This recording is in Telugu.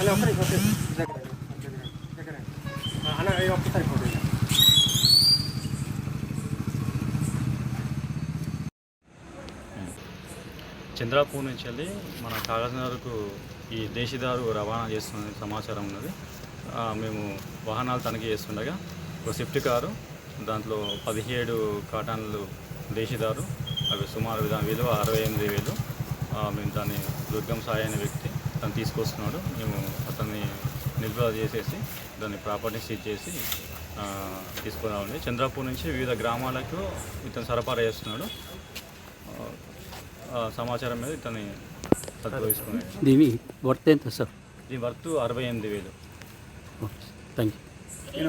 అలా చంద్రాపూర్ నుంచి వెళ్ళి మన కాగజ్ నగర్కు ఈ దేశీదారు రవాణా చేస్తున్న సమాచారం ఉన్నది. మేము వాహనాలు తనిఖీ చేస్తుండగా ఒక స్విఫ్ట్ కారు దాంట్లో పదిహేడు కాటన్లు దేశీదారు అవి సుమారు దాని విలువ అరవై ఎనిమిది వేలు. మేము దాన్ని దుర్గం సాయి అనే వ్యక్తి తను తీసుకొస్తున్నాడు. మేము అతన్ని నిల్వ చేసేసి దాన్ని ప్రాపర్టీ సీజ్ చేసి తీసుకురావాలి. చంద్రాపూర్ నుంచి వివిధ గ్రామాలకు ఇతను సరఫరా చేస్తున్నాడు. సమాచారం మీద ఇతన్ని దీని వర్త్ ఎంత సార్ దీని వర్త్ అరవై ఎనిమిది వేలు. Thank you.